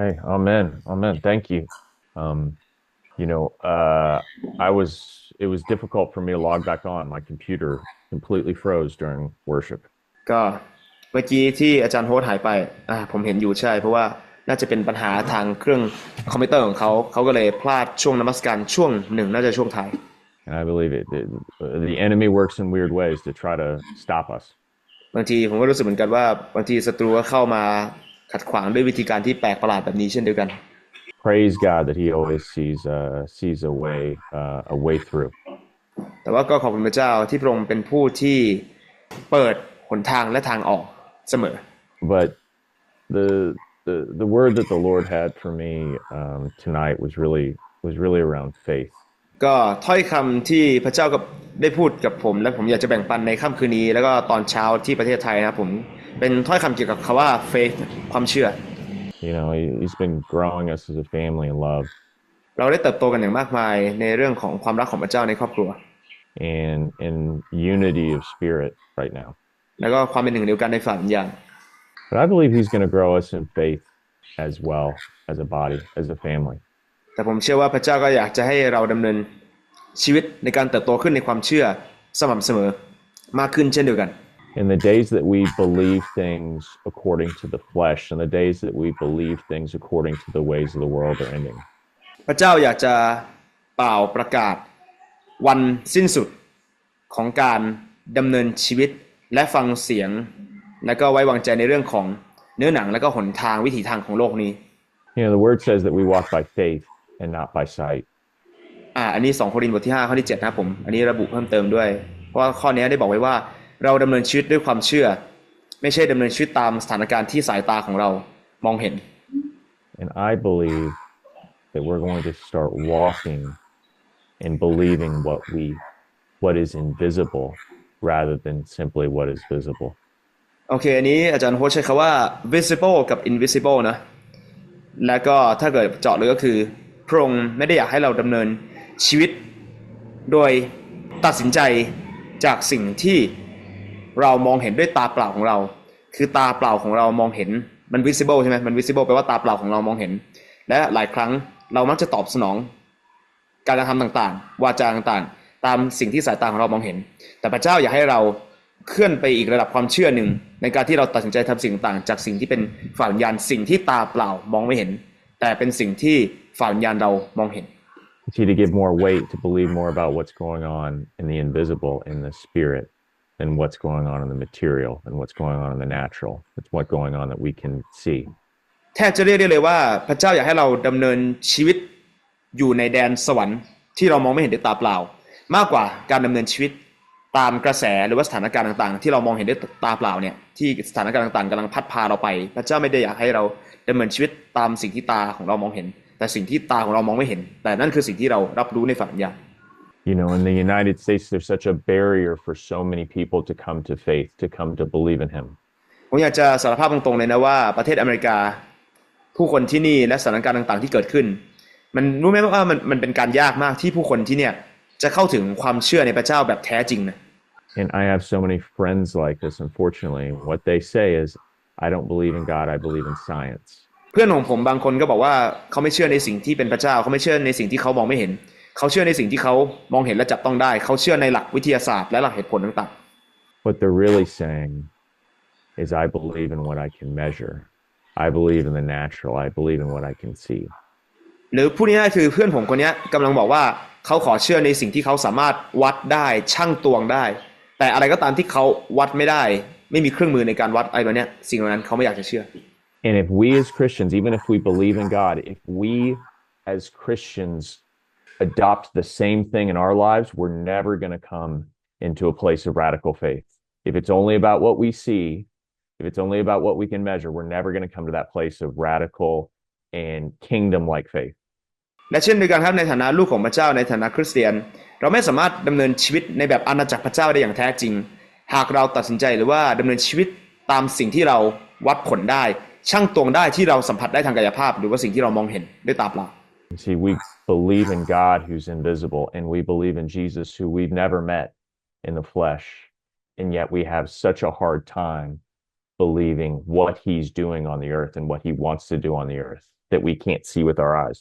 Hey, amen, amen. Thank you. Um, you know, uh, I was. It was difficult for me to log back on. My computer completely froze during worship. ก็เมื่อกี้ที่อาจารย์โฮสต์หายไปอ่าผมเห็นอยู่ใช่ เพราะว่าน่าจะเป็นปัญหาทางเครื่องคอมพิวเตอร์ของเขา เขาก็เลยพลาดช่วงนมัสการช่วงหนึ่งน่าจะช่วงท้าย And I believe it, it. The enemy works in weird ways to try to stop us. บางทีผมก็รู้สึกเหมือนกันว่าบางทีศัตรูก็เข้ามา ขัดขวางด้วยวิธีการที่แปลกประหลาดแบบนี้เช่นเดียวกัน Praise God that He always sees uh, sees a way uh, a way through. แต่ว่าก็ขอบคุณพระเจ้าที่พระองค์เป็นผู้ที่เปิดหนทางและทางออกเสมอ But the the the word that the Lord had for me um, tonight was really was really around faith. ก็ถ้อยคำที่พระเจ้าก็ได้พูดกับผม และผมอยากจะแบ่งปันในค่ำคืนนี้ แล้วก็ตอนเช้าที่ประเทศไทยนะครับผม เป็นถ้อยคำเกี่ยวกับคำว่า faith ความเชื่อ You know, he, He's been growing us as a family in love, เราได้เติบโตกันอย่างมากมายในเรื่องของความรักของพระเจ้าในครอบครัว and in unity of spirit right now. แล้วก็ความเป็นหนึ่งเดียวกันในฝ่ายวิญญาณ But I believe He's going to grow us in faith as well as a body, as a family. แต่ผมเชื่อว่าพระเจ้าก็อยากจะให้เราดำเนินชีวิตในการเติบโตขึ้นในความเชื่อสม่ำเสมอมากขึ้นเช่นเดียวกัน In the days that we believe things according to the flesh, and the days that we believe things according to the ways of the world are ending. พระเจ้าอยากจะเป่าประกาศวันสิ้นสุดของการดำเนินชีวิตและฟังเสียง และก็ไว้วางใจในเรื่องของเนื้อหนังและก็หนทางวิถีทางของโลกนี้ You know, the word says that we walk by faith and not by sight. อ่าอันนี้2โครินธ์บทที่5ข้อที่7นะครับผม อันนี้ระบุเพิ่มเติมด้วย เพราะว่าข้อนี้ได้บอกไว้ว่า เราดำเนินชีวิตด้วยความเชื่อ ไม่ใช่ดำเนินชีวิตตามสถานการณ์ที่สายตาของเรามองเห็น And I believe that we're going to start walking and believing what we what is invisible rather than simply what is visible. โอเค อันนี้อาจารย์โฮชใช้คำว่า visible กับ invisible นะ แล้วก็ถ้าเกิดเจาะเลยก็คือพระองค์ไม่ได้อยากให้เราดำเนินชีวิต โดยตัดสินใจจากสิ่งที่ เรามองเห็นด้วยตาเปล่าของเรา คือตาเปล่าของเรามองเห็นมัน visible ใช่ไหมมัน visible แปลว่าตาเปล่าของเรามองเห็น และหลายครั้งเรามักจะตอบสนอง การกระทำต่างๆ วาจาต่างๆ ตามสิ่งที่สายตาของเรามองเห็น แต่พระเจ้าอยากให้เราเคลื่อนไปอีกระดับความเชื่อหนึ่ง ในการที่เราตัดสินใจทำสิ่งต่างๆจากสิ่งที่เป็นฝ่ายวิญญาณสิ่งที่ตาเปล่ามองไม่เห็น แต่เป็นสิ่งที่ฝ่ายวิญญาณเรามองเห็น to give more weight to believe more about what's going on in the invisible, in the spirit, and what's going on in the material and what's going on in the natural. It's what's going on that we can see. แทบจะเรียกได้เลยว่าพระเจ้าอยากให้เราดำเนินชีวิตอยู่ในแดนสวรรค์ที่เรามองไม่เห็นด้วยตาเปล่า มากกว่าการดำเนินชีวิตตามกระแสหรือว่าสถานการณ์ต่างๆ ที่เรามองเห็นด้วยตาเปล่าเนี่ยที่สถานการณ์ต่างๆกำลังพัดพาเราไป พระเจ้าไม่ได้อยากให้เราดำเนินชีวิตตามสิ่งที่ตาของเรามองเห็น แต่สิ่งที่ตาของเรามองไม่เห็น แต่นั่นคือสิ่งที่เรารับรู้ในฝันญาณ You know, in the United States, there's such a barrier for so many people to come to faith, to come to believe in Him. ผมอยากจะสารภาพตรงๆเลยนะว่าประเทศอเมริกา ผู้คนที่นี่และสถานการณ์ต่างๆ ที่เกิดขึ้น มันรู้ไหมว่ามันมันเป็นการยากมากที่ผู้คนที่เนี่ยจะเข้าถึงความเชื่อในพระเจ้าแบบแท้จริงนะ And I have so many friends like this, unfortunately. What they say is, I don't believe in God, I believe in science. เพื่อนของผมบางคนก็บอกว่าเขาไม่เชื่อในสิ่งที่เป็นพระเจ้าเขาไม่เชื่อในสิ่งที่เขามองไม่เห็น เขาเชื่อในสิ่งที่เขามองเห็นและจับต้องได้ เขาเชื่อในหลักวิทยาศาสตร์และหลักเหตุผลต่าง What they're really saying is, I believe in what I can measure. I believe in the natural. I believe in what I can see. ๆหรือพูดง่ายๆคือเพื่อนผมคนเนี้ยกำลังบอกว่าเขาขอเชื่อในสิ่งที่เขาสามารถวัดได้ช่างตวงได้ แต่อะไรก็ตามที่เขาวัดไม่ได้ ไม่มีเครื่องมือในการวัดอะไรแบบเนี้ยสิ่งเหล่านั้นเขาไม่อยากจะเชื่อ And if we as Christians, even if we believe in God, if we as Christians adopt the same thing in our lives, we're never going to come into a place of radical faith. If it's only about what we see, if it's only about what we can measure, we're never going to come to that place of radical and kingdom like faith. และเช่นเดียวกันครับในฐานะลูกของพระเจ้าในฐานะคริสเตียน เราไม่สามารถดำเนินชีวิตในแบบอาณาจักรพระเจ้าได้อย่างแท้จริง หากเราตัดสินใจหรือว่าดำเนินชีวิตตามสิ่งที่เราวัดผลได้ ช่างตวงได้ที่เราสัมผัสได้ทางกายภาพ หรือว่าสิ่งที่เรามองเห็นด้วยตาเปล่า See, we believe in God who's invisible, and we believe in Jesus who we've never met in the flesh. And yet we have such a hard time believing what he's doing on the earth and what he wants to do on the earth that we can't see with our eyes.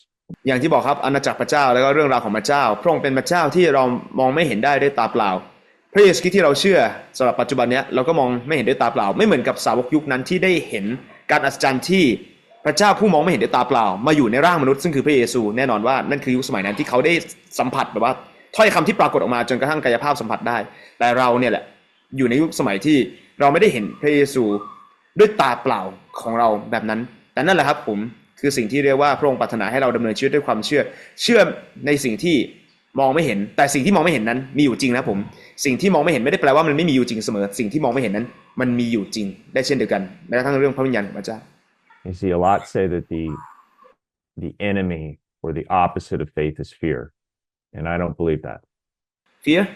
อย่างที่บอกครับอาณาจักรพระเจ้าแล้วก็เรื่องราวของพระเจ้า พระองค์เป็นพระเจ้าที่เรามองไม่เห็นได้ด้วยตาเปล่า พระเยซูคริสต์ที่เราเชื่อสำหรับปัจจุบันเนี้ยเราก็มองไม่เห็นด้วยตาเปล่า ไม่เหมือนกับสาวกยุคนั้นที่ได้เห็นการอัศจรรย์ที่ พระเจ้าผู้มองไม่เห็นด้วยตาเปล่า มาอยู่ในร่างมนุษย์ซึ่งคือพระเยซูแน่นอนว่านั่นคือยุคสมัยนั้นที่เขาได้สัมผัสแบบว่าถ้อยคำที่ปรากฏออกมาจนกระทั่งกายภาพสัมผัสได้ แต่เราเนี่ยแหละอยู่ในยุคสมัยที่เราไม่ได้เห็นพระเยซูด้วยตาเปล่าของเราแบบนั้น แต่นั่นแหละครับผมคือสิ่งที่เรียกว่าพระองค์ปรารถนาให้เราดำเนินชีวิตด้วยความเชื่อ เชื่อในสิ่งที่มองไม่เห็น แต่สิ่งที่มองไม่เห็นนั้นมีอยู่จริงนะผม สิ่งที่มองไม่เห็นไม่ได้แปลว่ามันไม่มีอยู่จริงเสมอ สิ่งที่มองไม่เห็นนั้น มันมีอยู่จริง ได้เช่นเดียวกันแม้กระทั่งเรื่องพระวิญญาณของพระเจ้า You see, a lot say that the the enemy or the opposite of faith is fear. And I don't believe that. fear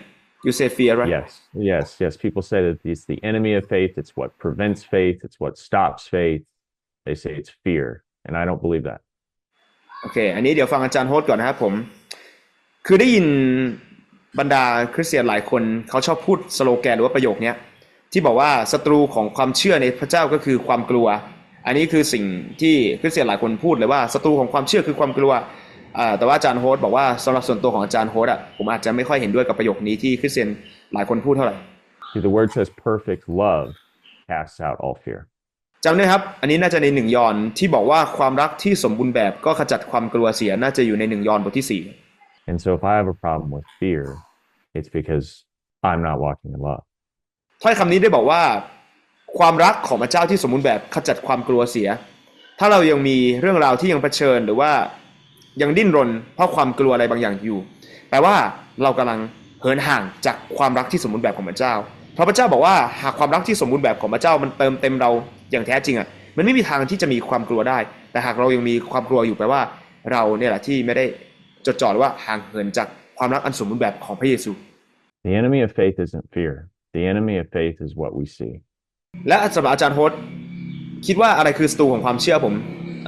you say fear right Yes, yes, yes. People say that it's the enemy of faith, it's what prevents faith, it's what stops faith. They say it's fear. And I don't believe that. โอเค อันนี้เดี๋ยวฟังอาจารย์โฮสต์ก่อนนะครับผม คือได้ยินบรรดาคริสเตียนหลายคนเขาชอบพูดสโลแกนหรือว่าประโยคเนี้ยที่บอกว่าศัตรูของความเชื่อในพระเจ้าก็คือความกลัว อันนี้คือสิ่งที่คริสเตียนหลายคนพูดเลยว่าศัตรูของความเชื่อคือความกลัวอ่าแต่ว่าอาจารย์โฮสต์บอกว่าสำหรับส่วนตัวของอาจารย์โฮสต์อะผมอาจจะไม่ค่อยเห็นด้วยกับประโยคนี้ที่คริสเตียนหลายคนพูดเท่าไหร่ See, the word says perfect love casts out all fear. จำได้ครับ อันนี้น่าจะในหนึ่งยอห์นที่บอกว่าความรักที่สมบูรณ์แบบก็ขจัดความกลัวเสียน่าจะอยู่ในหนึ่งยอห์นบทที่สี่ And so if I have a problem with fear, it's because I'm not walking in love. ถ้อยคำนี้ได้บอกว่า ความรักของพระเจ้าที่สมบูรณ์แบบขจัดความกลัวเสีย ถ้าเรายังมีเรื่องราวที่ยังเผชิญหรือว่ายังดิ้นรน เพราะความกลัวอะไรบางอย่างอยู่ แปลว่าเรากำลังเหินห่างจากความรักที่สมบูรณ์แบบของพระเจ้า เพราะพระเจ้าบอกว่าหากความรักที่สมบูรณ์แบบของพระเจ้ามันเติมเต็มเราอย่างแท้จริงอะ มันไม่มีทางที่จะมีความกลัวได้ แต่หากเรายังมีความกลัวอยู่แปลว่า เราเนี่ยแหละที่ไม่ได้จดจ่อหรือว่าห่างเหินจากความรักอันสมบูรณ์แบบของพระเยซู The enemy of faith isn't fear. The enemy of faith is what we see. และสำหรับอาจารย์โฮสต์คิดว่าอะไรคือศัตรูของความเชื่อผม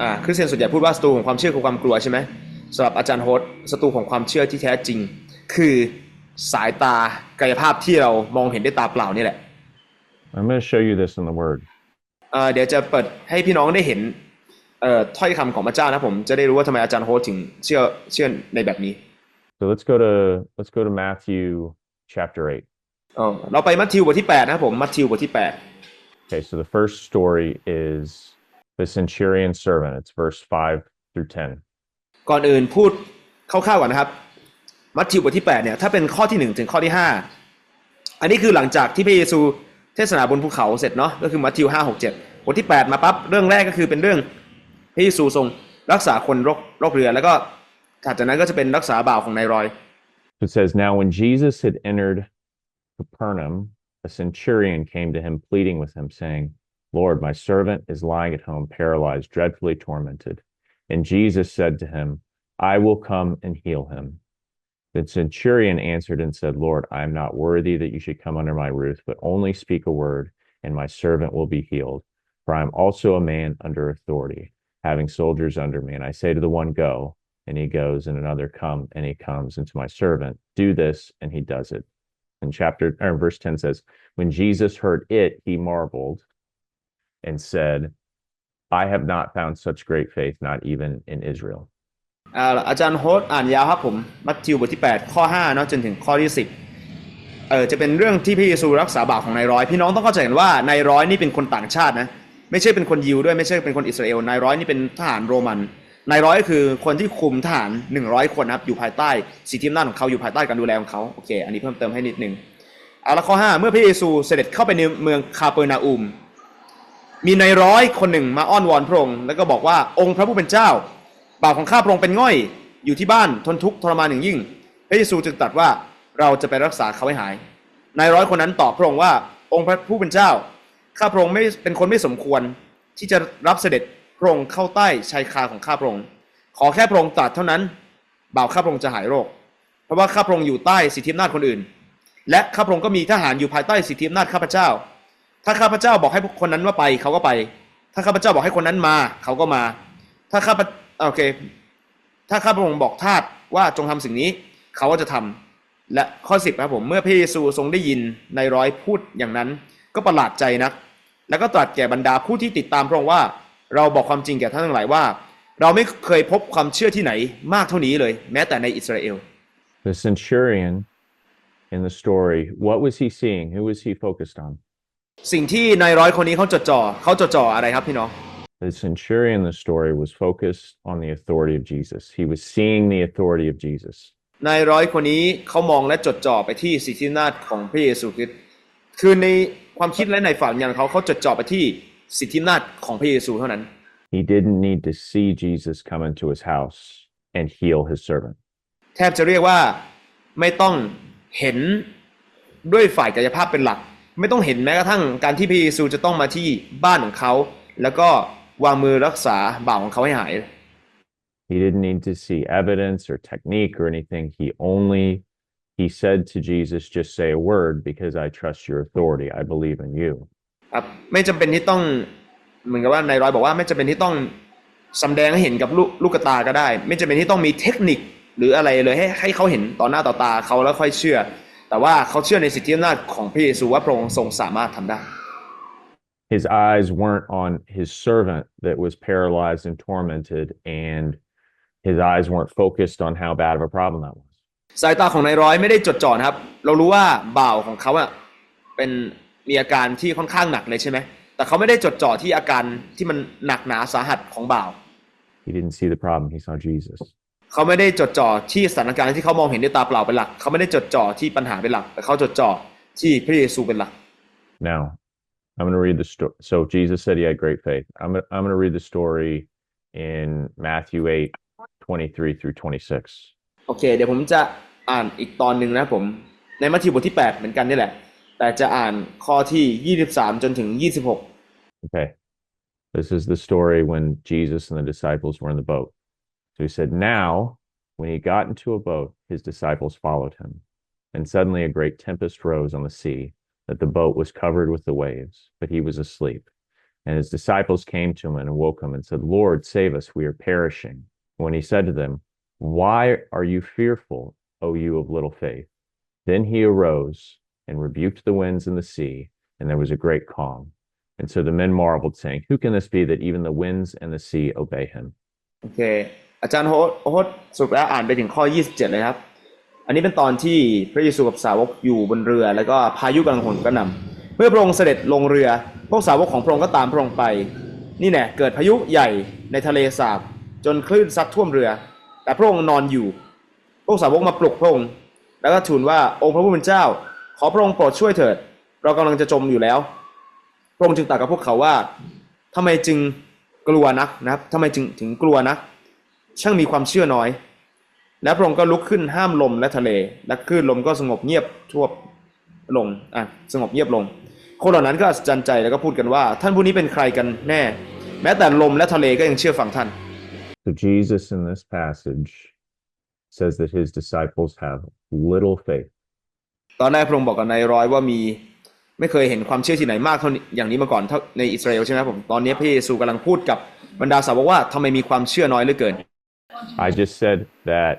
อ่าคริสเตียนส่วนใหญ่พูดว่าศัตรูของความเชื่อคือความกลัวใช่ไหมสำหรับอาจารย์โฮสต์ศัตรูของความเชื่อที่แท้จริง คือสายตากายภาพที่เรามองเห็นด้วยตาเปล่านี่แหละ I'm going to show you this in the word. เอ่อเดี๋ยวจะเปิดให้พี่น้องได้เห็นเอ่อถ้อยคำของพระเจ้านะผมจะได้รู้ว่าทำไมอาจารย์โฮสต์ถึงเชื่อเชื่อในแบบนี้ So let's go to let's go to Matthew chapter 8. เออเราไปมัทธิวบทที่8นะครับผมมัทธิวบทที่ Okay, so the first story is the centurion servant. It's verse 5 through 10. 8ก่อนอื่นพูดคร่าวๆก่อนนะครับ มัทธิวบทที่8เนี่ยถ้าเป็นข้อที่ 1 ถึงข้อที่ 5 อันนี้คือหลังจากที่พระเยซูเทศนาบนภูเขาเสร็จเนาะก็คือมัทธิว 5 6 7บทที่ 8 มาปั๊บเรื่องแรกก็คือเป็นเรื่องพระเยซูทรงรักษาคนโรคโรคเรือแล้วก็ถัดจากนั้นก็จะเป็นรักษาบ่าวของนายรอย It says, Now when Jesus had entered Capernaum, a centurion came to him, pleading with him, saying, Lord, my servant is lying at home, paralyzed, dreadfully tormented. And Jesus said to him, I will come and heal him. The centurion answered and said, Lord, I am not worthy that you should come under my roof, but only speak a word, and my servant will be healed. For I am also a man under authority, having soldiers under me. And I say to the one, Go, and he goes, and another, Come, and he comes. And to my servant, Do this, and he does it. And chapter or verse 10 says, When Jesus heard it, he marveled and said, I have not found such great faith, not even in Israel. อ่าอาจารย์โฮสต์อ่านยาวครับผม มัทธิวบทที่ 8 ข้อ5เนาะจนถึงข้อที่ 10เออจะเป็นเรื่องที่พระเยซูรักษาบาปของนายร้อย พี่น้องต้องเข้าใจกันว่านายร้อยนี่เป็นคนต่างชาตินะ ไม่ใช่เป็นคนยิวด้วย ไม่ใช่เป็นคนอิสราเอล นายร้อยนี่เป็นทหารโรมัน นายร้อยก็คือคนที่คุมทหาร 100 คนนะครับ อยู่ภายใต้สิทธิอำนาจของเขาอยู่ภายใต้การดูแลของเขาโอเค อันนี้เพิ่มเติมให้นิดนึงเอาละข้อ 5 เมื่อพระเยซูเสด็จเข้าไปในเมืองคาเปอร์นาอุม มีนายร้อยคนหนึ่งมาอ้อนวอนพระองค์แล้วก็บอกว่าองค์พระผู้เป็นเจ้าบ่าวของข้าพระองค์เป็นง่อยอยู่ที่บ้านทนทุกข์ทรมานอย่างยิ่ง พระเยซูจึงตรัสว่าเราจะไปรักษาเขาให้หายนายร้อยคนนั้นตอบพระองค์ว่าองค์พระผู้เป็นเจ้า ข้าพระองค์ไม่เป็นคนไม่สมควรที่จะรับเสด็จ ระองค์เข้าใต้ชายคาของข้าพระองค์ขอแค่พระองค์ตรัสเท่านั้น บ่าวข้าพระองค์จะหายโรค เพราะว่าข้าพระองค์อยู่ใต้สิทธิอำนาจคนอื่น และข้าพระองค์ก็มีทหารอยู่ภายใต้สิทธิอำนาจข้าพเจ้า ถ้าข้าพเจ้าบอกให้คนนั้นว่าไปเขาก็ไป ถ้าข้าพเจ้าบอกให้คนนั้นมา เขาก็มา ถ้าข้าพโอเค ถ้าข้าพระองค์บอกทาสว่าจงทำสิ่งนี้ เขาก็จะทำและข้อสิบครับผม เมื่อพระเยซูทรงได้ยินในร้อยพูดอย่างนั้น ก็ประหลาดใจนัก แล้วก็ตรัสแก่บรรดาผู้ที่ติดตามพระองค์ว่า เราบอกความจริงแก่ท่านทั้งหลายว่า เราไม่เคยพบความเชื่อที่ไหนมากเท่านี้เลย แม้แต่ในอิสราเอล The centurion in the story, what was he seeing? Who was he focused on? สิ่งที่นายร้อยคนนี้เขาจดจ่อเขาจดจ่ออะไรครับพี่น้อง The centurion in the story was focused on the authority of Jesus. He was seeing the authority of Jesus. นายร้อยคนนี้เขามองและจดจ่อไปที่สิทธิอำนาจของพระเยซูคริสต์คือในความคิดและในฝันอย่างเขาเขาจดจ่อไปที่ สิทธิอำนาจของพระเยซูเท่านั้น He didn't need to see Jesus come into his house and heal his servant. แทบจะเรียกว่าไม่ต้องเห็นด้วยฝ่ายกายภาพเป็นหลัก ไม่ต้องเห็นแม้กระทั่งการที่พระเยซูจะต้องมาที่บ้านของเขา แล้วก็วางมือรักษาบ่าวของเขาให้หาย He didn't need to see evidence or technique or anything. He only he said to Jesus, just say a word because I trust your authority. I believe in you. ครับไม่จำเป็นที่ต้องเหมือนกับว่านายร้อยบอกว่าไม่จำเป็นที่ต้องสำแดงให้เห็นกับลูกลูกตาก็ได้ ไม่จำเป็นที่ต้องมีเทคนิคหรืออะไรเลยให้ให้เขาเห็นต่อหน้าต่อตาเขาแล้วค่อยเชื่อ แต่ว่าเขาเชื่อในสิทธิอำนาจของพระเยซูว่าพระองค์ทรงสามารถทำได้ His eyes weren't on his servant that was paralyzed and tormented, and his eyes weren't focused on how bad of a problem that was. สายตาของนายร้อยไม่ได้จดจ่อนะครับ เรารู้ว่าบ่าวของเขาอะเป็น มีอาการที่ค่อนข้างหนักเลยใช่ไหมแต่เขาไม่ได้จดจ่อที่อาการที่มันหนักหนาสาหัสของบ่าว He didn't see the problem, he saw Jesus. เขาไม่ได้จดจ่อที่สถานการณ์ที่เขามองเห็นด้วยตาเปล่าเป็นหลัก เขาไม่ได้จดจ่อที่ปัญหาเป็นหลัก แต่เขาจดจ่อที่พระเยซูเป็นหลัก Now, I'm going to read the story. So Jesus said he had great faith. I'm gonna, I'm going to read the story in Matthew 8, 23 through 26. โอเค เดี๋ยวผมจะอ่านอีกตอนหนึ่งนะครับผม ในมัทธิวบทที่ 8 เหมือนกันนี่แหละ แต่จะอ่านข้อที่ 23 จนถึง 26 Okay. This is the story when Jesus and the disciples were in the boat. So he said, Now, when he got into a boat, his disciples followed him. And suddenly a great tempest rose on the sea, that the boat was covered with the waves, but he was asleep. And his disciples came to him and awoke him and said, Lord, save us, we are perishing. When he said to them, Why are you fearful, O you of little faith? Then he arose and rebuked the winds and the sea, and there was a great calm. And so the men marveled, saying, Who can this be that even the winds and the sea obey him? โอเค อาจารย์โฮสโฮสสรุปแล้วอ่านไปถึงข้อ 27 เลยครับ อันนี้เป็นตอนที่พระเยซูกับสาวกอยู่บนเรือ แล้วก็พายุกำลังโหนกระหน่ำเมื่อพระองค์เสด็จลงเรือ พวกสาวกของพระองค์ก็ตามพระองค์ไป นี่แน่เกิดพายุใหญ่ในทะเลสาบ จนคลื่นซัดท่วมเรือ แต่พระองค์นอนอยู่ พวกสาวกมาปลุกพระองค์ แล้วก็ทูลว่าองค์พระผู้เป็นเจ้า ขอพระองค์โปรดช่วยเถิด เรากำลังจะจมอยู่แล้ว พระองค์จึงตรัสกับพวกเขาว่าทำไมจึงกลัวนักนะครับทำไมจึงถึงกลัวนัก ช่างมีความเชื่อน้อย และพระองค์ก็ลุกขึ้นห้ามลมและทะเล และคลื่นลมก็สงบเงียบทั่วลงอะสงบเงียบลง คนเหล่านั้นก็อัศจรรย์ใจแล้วก็พูดกันว่า ท่านผู้นี้เป็นใครกันแน่ แม้แต่ลมและทะเลก็ยังเชื่อฟังท่าน So Jesus in this passage says that his disciples have little faith. ตอนแรกพระองค์บอกกับนายร้อยว่ามี ไม่เคยเห็นความเชื่อที่ไหนมากเท่านี้อย่างนี้มาก่อนเท่าในอิสราเอลใช่ไหมครับผมตอนนี้พระเยซูกำลังพูดกับบรรดาสาวกว่าทำไมมีความเชื่อน้อยเหลือเกิน I just said that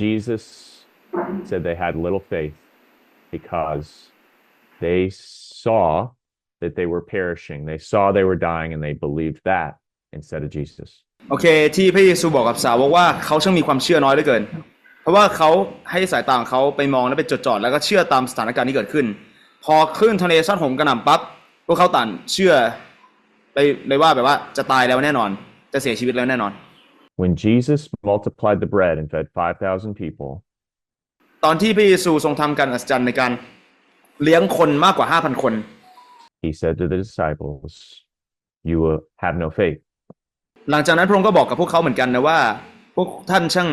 Jesus said they had little faith because they saw that they were perishing. They saw they were dying and they believed that instead of Jesus. โอเค ที่พระเยซูบอกกับสาวกว่าเขาช่างมีความเชื่อน้อยเหลือเกินเพ ราะว่าเขาให้สายตาของเขาไปมองและไปจดจ่อแล้วก็เชื่อตามสถานการณ์ที่เกิดขึ้น พอคลื่นทะเลซัดโหมกระหน่ำปั๊บพวกเขาต่างเชื่อไปเลยว่าแบบว่าจะตายแล้วแน่นอน จะเสียชีวิตแล้วแน่นอน When Jesus multiplied the bread and fed 5,000 people, ตอนที่พระเยซูทรงทำการอัศจรรย์ในการเลี้ยงคนมากกว่า 5,000 คน he said to the disciples, You uh, have no faith. หลังจากนั้นพระองค์ก็บอกกับพวกเขาเหมือนกันนะว่า พวกท่านช่าง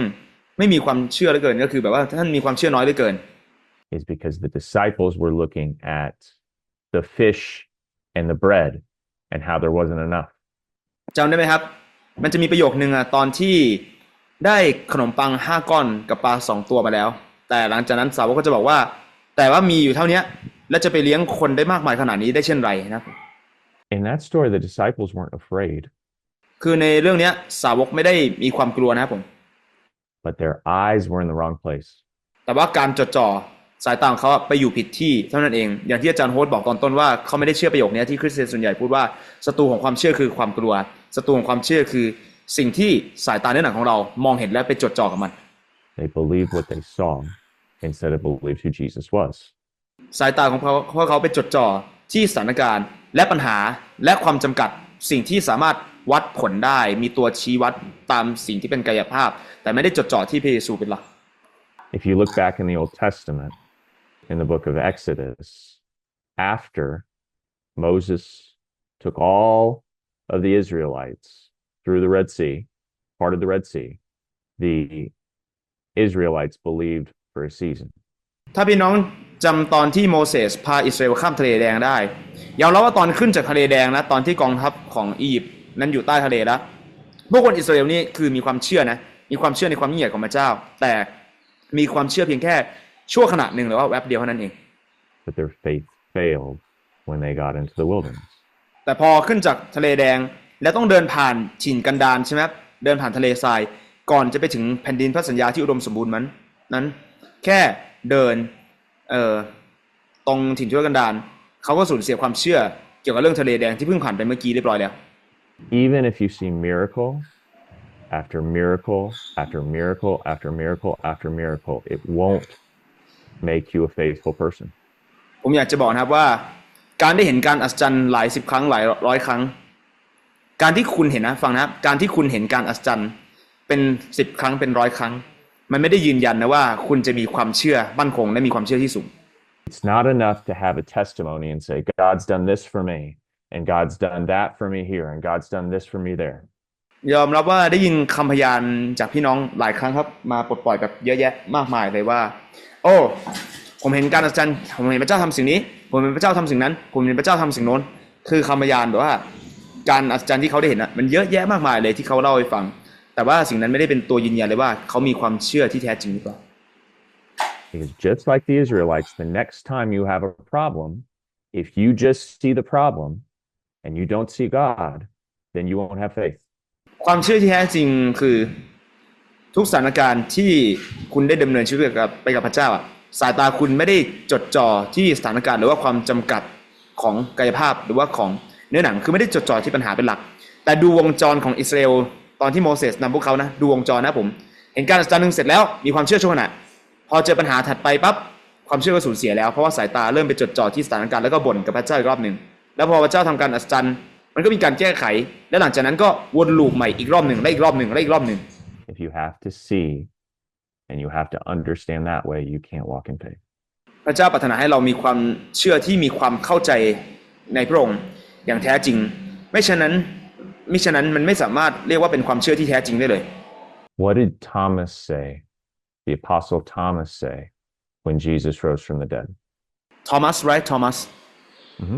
ไม่มีความเชื่อเหลือเกินก็คือแบบว่าท่านมีความเชื่อน้อยเหลือเกิน is because the disciples were looking at the fish and the bread and how there wasn't enough. จำได้ไหมครับ มันจะมีประโยคนึงอะตอนที่ได้ขนมปังห้าก้อนกับปลาสองตัวมาแล้ว แต่หลังจากนั้นสาวกก็จะบอกว่า แต่ว่ามีอยู่เท่าเนี้ยและจะไปเลี้ยงคนได้มากมายขนาดนี้ได้เช่นไรนะครับ In that story, the disciples weren't afraid, คือในเรื่องเนี้ยสาวกไม่ได้มีความกลัวนะครับผม but their eyes were in the wrong place. แต่ว่าการจดจ่อสายตาของเขาอะไปอยู่ผิดที่เท่านั้นเอง อย่างที่อาจารย์โฮสต์บอกตอนต้นว่าเขาไม่ได้เชื่อประโยคนี้ที่คริสเตียนส่วนใหญ่พูดว่าศัตรูของความเชื่อคือความกลัวศัตรูของความเชื่อคือสิ่งที่สายตาเนื้อหนังของเรามองเห็นและไปจดจ่อกับมัน They believed what they saw instead of believed who Jesus was. สายตาของเขาเพราะเขาไปจดจ่อที่สถานการณ์และปัญหาและความจำกัดสิ่งที่สามารถ วัดผลได้ มีตัวชี้วัดตามสิ่งที่เป็นกายภาพ แต่ไม่ได้จดจ่อที่พระเยซูเป็นหลัก If you look back in the Old Testament, in the book of Exodus, after Moses took all of the Israelites through the Red Sea, parted the Red Sea, the Israelites believed for a season. ถ้าพี่น้องจำตอนที่โมเสสพาอิสราเอลข้ามทะเลแดงได้ยอมรับว่าตอนขึ้นจากทะเลแดงนะตอนที่กองทัพของอียิปต์ นั้นอยู่ใต้ทะเลแล้วพวกคนอิสราเอลนี่คือมีความเชื่อนะมีความเชื่อในความยิ่งใหญ่ของพระเจ้า แต่มีความเชื่อเพียงแค่ชั่วขณะหนึ่งหรือว่าแวบเดียวเท่านั้นเอง But their faith failed when they got into the wilderness. แต่พอขึ้นจากทะเลแดงแล้วต้องเดินผ่านถิ่นกันดารใช่ไหมครับเดินผ่านทะเลทราย ก่อนจะไปถึงแผ่นดินพระสัญญาที่อุดมสมบูรณ์มันนั้น แค่เดินเอ่อตรงถิ่นทุรกันดารเขาก็สูญเสียความเชื่อเกี่ยวกับเรื่องทะเลแดงที่เพิ่งผ่านไปเมื่อกี้เรียบร้อยแล้ว Even if you see miracle after miracle after miracle after miracle after miracle, it won't make you a faithful person. ผมอยากจะบอกนะครับว่า การได้เห็นการอัศจรรย์หลายสิบครั้งหลายร้อยครั้ง การที่คุณเห็นนะฟังนะครับการที่คุณเห็นการอัศจรรย์เป็นสิบครั้งเป็นร้อยครั้ง มันไม่ได้ยืนยันนะว่าคุณจะมีความเชื่อมั่นคงและมีความเชื่อที่สูง It's not enough to have a testimony and say, God's done this for me, and God's done that for me here, and God's done this for me there. ยอมรับว่าได้ยินคำพยานจากพี่น้องหลายครั้งครับมาปลดปล่อยแบบเยอะแยะมากมายเลยว่า โอ้ ผมเห็นการอัศจรรย์ผมเห็นพระเจ้าทำสิ่งนี้ ผมเห็นพระเจ้าทำสิ่งนั้น ผมเห็นพระเจ้าทำสิ่งโน้น คือคำพยานแบบว่า การอัศจรรย์ที่เขาได้เห็นอะมันเยอะแยะมากมายเลยที่เขาเล่าให้ฟัง แต่ว่าสิ่งนั้นไม่ได้เป็นตัวยืนยันเลยว่าเขามีความเชื่อที่แท้จริงหรือเปล่า Because just like the Israelites, the next time you have a problem, if you just see the problem and you don't see God, then you won't have faith. ความเชื่อที่แท้จริงคือทุกสถานการณ์ที่คุณได้ดำเนินชีวิตกับไปกับพระเจ้าอะสายตาคุณไม่ได้จดจ่อที่สถานการณ์หรือว่าความจำกัดของกายภาพหรือว่าของเนื้อหนังคือไม่ได้จดจ่อที่ปัญหาเป็นหลัก แต่ดูวงจรของอิสราเอลตอนที่โมเสสนำพวกเขานะดูวงจรนะผม เห็นการอัศจรรย์หนึ่งเสร็จแล้วมีความเชื่อชั่วขณะพอเจอปัญหาถัดไปปั๊บความเชื่อก็สูญเสียแล้วเพราะว่าสายตาเริ่มไปจดจ่อที่สถานการณ์แล้วก็บ่นกับพระเจ้าอีกรอบหนึ่ง แล้วพอพระเจ้าทำการอัศจรรย์ มันก็มีการแก้ไข และหลังจากนั้นก็วนลูปใหม่อีกรอบหนึ่งและอีกรอบหนึ่งและอีกรอบหนึ่ง If you have to see and you have to understand that way, you can't walk in faith. พระเจ้าปรารถนาให้เรามีความเชื่อที่มีความเข้าใจในพระองค์อย่างแท้จริง ไม่ฉะนั้นมิฉะนั้นมันไม่สามารถเรียกว่าเป็นความเชื่อที่แท้จริงได้เลย What did Thomas say, the Apostle Thomas say, when Jesus rose from the dead? โทมัส right โทมัสอือฮึ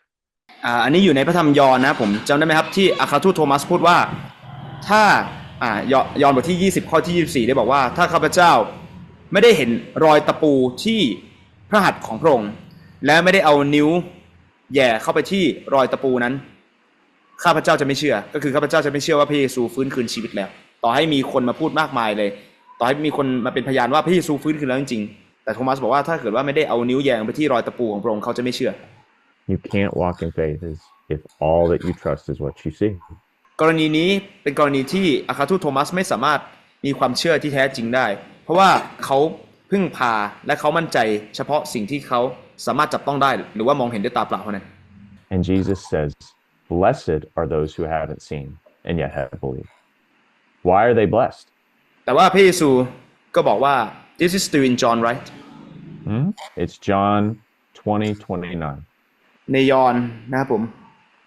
อ่าอันนี้อยู่ในพระธรรมยอห์นนะผมจำได้ไหมครับที่อาคาทูตโทมัสพูดว่าถ้าอ่ายอยอห์นบทที่ 20 ข้อที่ 24 ได้บอกว่า ถ้าข้าพเจ้าไม่ได้เห็นรอยตะปูที่พระหัตถ์ของพระองค์และไม่ได้เอานิ้วแย่เข้าไปที่รอยตะปูนั้น ข้าพเจ้าจะไม่เชื่อ ก็คือข้าพเจ้าจะไม่เชื่อว่าพระเยซูฟื้นคืนชีวิตแล้ว ต่อให้มีคนมาพูดมากมายเลย ต่อให้มีคนมาเป็นพยานว่าพระเยซูฟื้นคืนแล้วจริงๆแต่โทมัสบอกว่าถ้าเกิดว่าไม่ได้เอานิ้วแยงไปที่รอยตะปูของพระองค์เขาจะไม่เชื่อ You can't walk in faith is if all that you trust is what you see. กรณีนี้เป็นกรณีที่อาคาทูตโทมัสไม่สามารถมีความเชื่อที่แท้จริงได้ เพราะว่าเขาพึ่งพาและเขามั่นใจเฉพาะสิ่งที่เขาสามารถจับต้องได้หรือว่ามองเห็นด้วยตาเปล่าเท่านั้น And Jesus says, Blessed are those who haven't seen and yet have believed. Why are they blessed? แต่ว่าพระเยซูก็บอกว่า this is still in John right Hmm? It's John 20, 29. ในยอนนะครับผม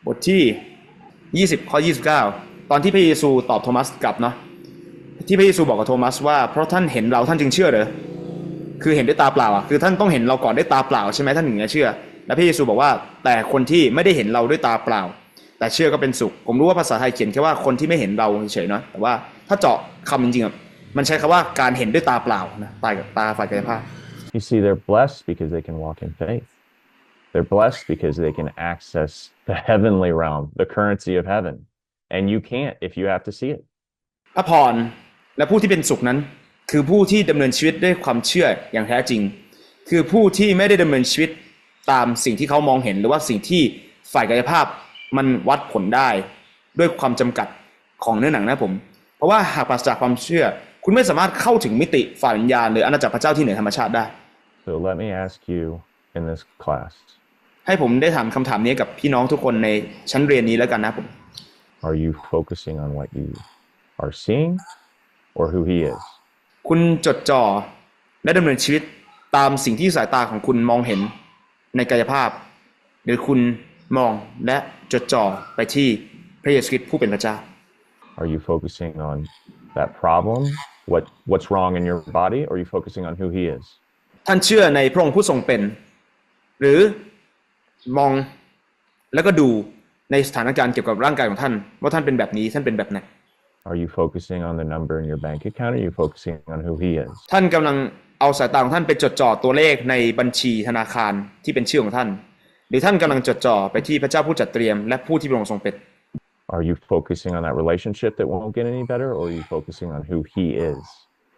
บทที่ 20 ข้อ 29 ตอนที่พระเยซูตอบโทมัสกลับเนาะที่พระเยซูบอกกับโทมัสว่าเพราะท่านเห็นเราท่านจึงเชื่อเหรอคือเห็นด้วยตาเปล่าอะคือท่านต้องเห็นเราก่อนด้วยตาเปล่าใช่ไหมท่านถึงจะเชื่อ และพระเยซูบอกว่าแต่คนที่ไม่ได้เห็นเราด้วยตาเปล่า แต่เชื่อก็เป็นสุข ผมรู้ว่าภาษาไทยเขียนแค่ว่าคนที่ไม่เห็นเราเฉยๆเนาะแต่ว่าถ้าเจาะคำจริงๆมันใช้คำว่าการเห็นด้วยตาเปล่านะตากับตาฝ่ายกายภาพ You see, they're blessed because they can walk in faith. They're blessed because they can access the heavenly realm, the currency of heaven. And you can't if you have to see it. พระพรและผู้ที่เป็นสุขนั้น คือผู้ที่ดำเนินชีวิตด้วยความเชื่ออย่างแท้จริง คือผู้ที่ไม่ได้ดำเนินชีวิตตามสิ่งที่เขามองเห็น หรือว่าสิ่งที่ฝ่ายกายภาพมันวัดผลได้ด้วยความจำกัดของเนื้อหนังนะผม เพราะว่าหากปราศจากความเชื่อ คุณไม่สามารถเข้าถึงมิติฝ่ายวิญญาณหรืออาณาจักรพระเจ้าที่เหนือธรรมชาติได้ So let me ask you in this class ให้ผมได้ถามคำถามนี้กับพี่น้องทุกคนในชั้นเรียนนี้แล้วกันนะผม are you focusing on what you are seeing or who He is? คุณจดจ่อและดำเนินชีวิตตามสิ่งที่สายตาของคุณมองเห็นในกายภาพ หรือคุณมองและจดจ่อไปที่พระเยซูคริสต์ผู้เป็นพระเจ้า Are you focusing on that problem, what what's wrong in your body, or are you focusing on who He is? ท่านเชื่อในพระองค์ผู้ทรงเป็น หรือ มองแล้วก็ดูในสถานการณ์เกี่ยวกับร่างกายของท่าน ว่าท่านเป็นแบบนี้ท่านเป็นแบบไหน Are you focusing on the number in your bank account, or are you focusing on who He is? ท่านกำลังเอาสายตาของท่านไปจดจ่อตัวเลขในบัญชีธนาคารที่เป็นชื่อของท่าน หรือท่านกำลังจดจ่อไปที่พระเจ้าผู้จัดเตรียมและผู้ที่พระองค์ทรงเป็น Are you focusing on that relationship that won't get any better, or are you focusing on who He is?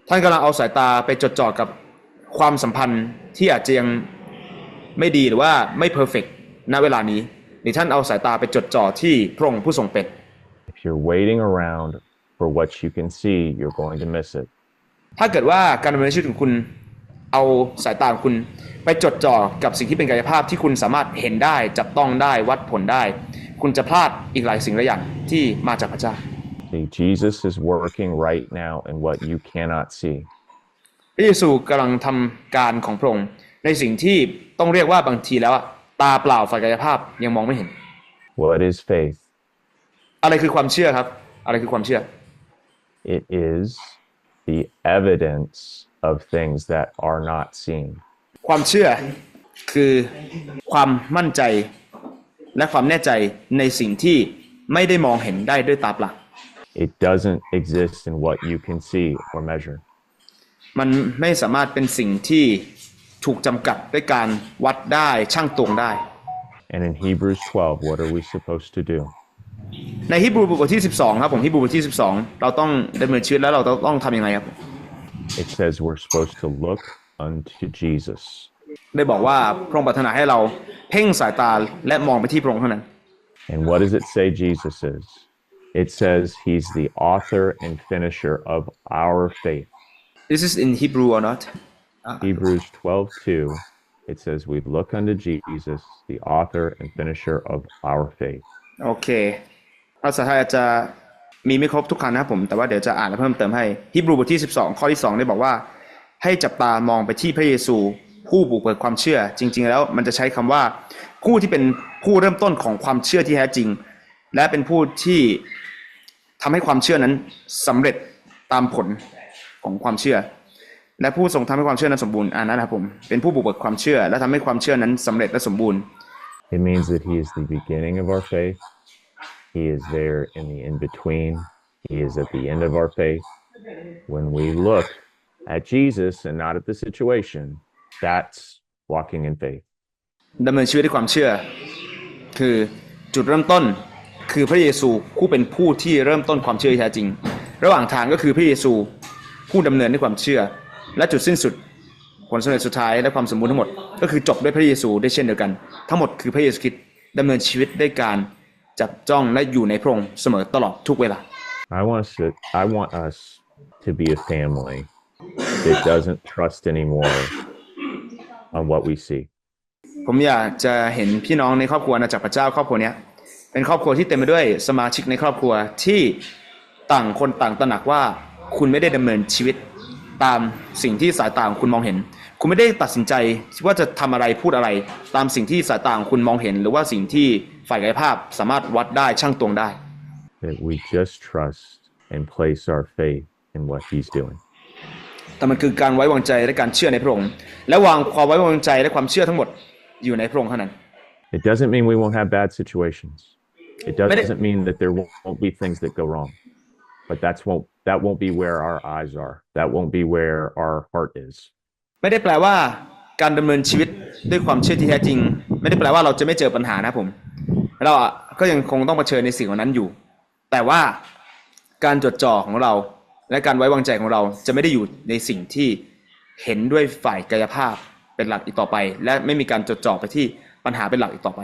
ท่านกำลังเอาสายตาไปจดจ่อกับความสัมพันธ์ที่อาจจะยังไม่ดีหรือว่าไม่เพอร์เฟก ณเวลานี้หรือท่านเอาสายตาไปจดจ่อที่พระองค์ผู้ทรงเป็น If you're waiting around for what you can see, you're going to miss it. ถ้าเกิดว่าการดำเนินชีวิตของคุณเอาสายตาของคุณไปจดจ่อกับสิ่งที่เป็นกายภาพที่คุณสามารถเห็นได้จับต้องได้วัดผลได้ คุณจะพลาดอีกหลายสิ่งหลายอย่างที่มาจากพระเจ้า See, Jesus is working right now in what you cannot see. พระเยซูกำลังทำการของพระองค์ในสิ่งที่ต้องเรียกว่าบางทีแล้วอะ ตาเปล่าฝ่ายกายภาพยังมองไม่เห็น What is faith? อะไรคือความเชื่อครับ อะไรคือความเชื่อ It is the evidence of things that are not seen. ความเชื่อคือความมั่นใจ และความแน่ใจในสิ่งที่ไม่ได้มองเห็นได้ด้วยตาเปล่า It doesn't exist in what you can see or measure. มันไม่สามารถเป็นสิ่งที่ ถูกจำกัดด้วยการวัดได้ช่างตวงได้ And in Hebrews 12, what are we supposed to do? ในฮิบรูบทที่ 12 ครับผมฮิบรูบทที่ 12 เราต้องดำเนินชีวิตแล้วเราต้องทำยังไงครับ It says we're supposed to look unto Jesus. ได้บอกว่าพระองค์ปรารถนาให้เราเพ่งสายตาและมองไปที่พระองค์เท่านั้น And what does it say Jesus is? It says he's the author and finisher of our faith. This is in Hebrew or not Hebrews 12:2 it says we look unto Jesus, the author and finisher of our faith. โอเค ภาษาไทยอาจจะมีไม่ครบทุกคำนะครับผม แต่ว่าเดี๋ยวจะอ่านและเพิ่มเติมให้ฮิบรูบทที่ 12 ข้อที่ 2 ได้บอกว่า ให้จับตามองไปที่พระเยซูผู้บุกเบิกความเชื่อ จริง ๆ แล้วมันจะใช้คำว่า ผู้ที่เป็นผู้เริ่มต้นของความเชื่อที่แท้จริง และเป็นผู้ที่ทำให้ความเชื่อนั้นสำเร็จตามผลของความเชื่อ และผู้ทรงทำให้ความเชื่อนั้นสมบูรณ์อ่านะครับผมเป็นผู้บุกเบิกความเชื่อ และทำให้ความเชื่อนั้นสำเร็จและสมบูรณ์ It means that he is the beginning of our faith. He is there in the in between. He is at the end of our faith. When we look at Jesus and not at the situation, that's walking in faith. ดำเนินชีวิตด้วยความเชื่อ คือจุดเริ่มต้นคือพระเยซูผู้เป็นผู้ที่เริ่มต้นความเชื่อที่แท้จริง ระหว่างทางก็คือพระเยซูผู้ดำเนินด้วยความเชื่อ และจุดสิ้นสุดผลสำเร็จสุดท้ายและความสมบูรณ์ทั้งหมด ก็คือจบด้วยพระเยซูได้เช่นเดียวกัน ทั้งหมดคือพระเยซูคริสต์ดำเนินชีวิตด้วยการจับจ้องและอยู่ในพระองค์เสมอตลอดทุกเวลา I want us to I want us to be a family that doesn't trust anymore on what we see. ผมอยากจะเห็นพี่น้องในครอบครัวนะจากพระเจ้าครอบครัวเนี้ยเป็นครอบครัวที่เต็มไปด้วยสมาชิกในครอบครัวที่ต่างคนต่างตระหนักว่าคุณไม่ได้ดำเนินชีวิต ตามสิ่งที่สายตาของคุณมองเห็น คุณไม่ได้ตัดสินใจว่าจะทำอะไรพูดอะไร ตามสิ่งที่สายตาของคุณมองเห็น หรือว่าสิ่งที่ฝ่ายกายภาพสามารถวัดได้ช่างตวงได้ That we just trust and place our faith in what he's doing. แต่มันคือการไว้วางใจและการเชื่อในพระองค์และวางความไว้วางใจและความเชื่อทั้งหมดอยู่ในพระองค์เท่านั้น It doesn't mean we won't have bad situations. It But it- doesn't mean that there won't, won't be things that go wrong. But that's won't that won't be where our eyes are. That won't be where our heart is. ไม่ได้แปลว่าการดำเนินชีวิตด้วยความเชื่อที่แท้จริง ไม่ได้แปลว่าเราจะไม่เจอปัญหานะผม เราอะก็ยังคงต้องเผชิญในสิ่งเหล่านั้นอยู่ แต่ว่าการจดจ่อของเรา และการไว้วางใจของเราจะไม่ได้อยู่ในสิ่งที่เห็นด้วยฝ่ายกายภาพเป็นหลักอีกต่อไป และไม่มีการจดจ่อไปที่ปัญหาเป็นหลักอีกต่อไป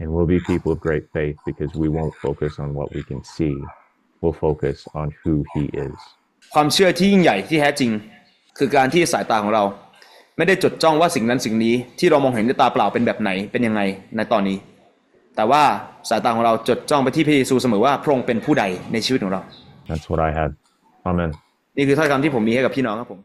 And we'll be people of great faith because we won't focus on what we can see. We'll focus on who he is. ความเชื่อที่ยิ่งใหญ่ที่แท้จริง คือการที่สายตาของเรา ไม่ได้จดจ้องว่าสิ่งนั้นสิ่งนี้ที่เรามองเห็นด้วยตาเปล่าเป็นแบบไหนเป็นยังไงในตอนนี้ แต่ว่าสายตาของเราจดจ้องไปที่พระเยซูเสมอว่าพระองค์เป็นผู้ใดในชีวิตของเรา That's what I had. Amen. นี่คือถ้อยคำที่ผมมีให้กับพี่น้องครับผม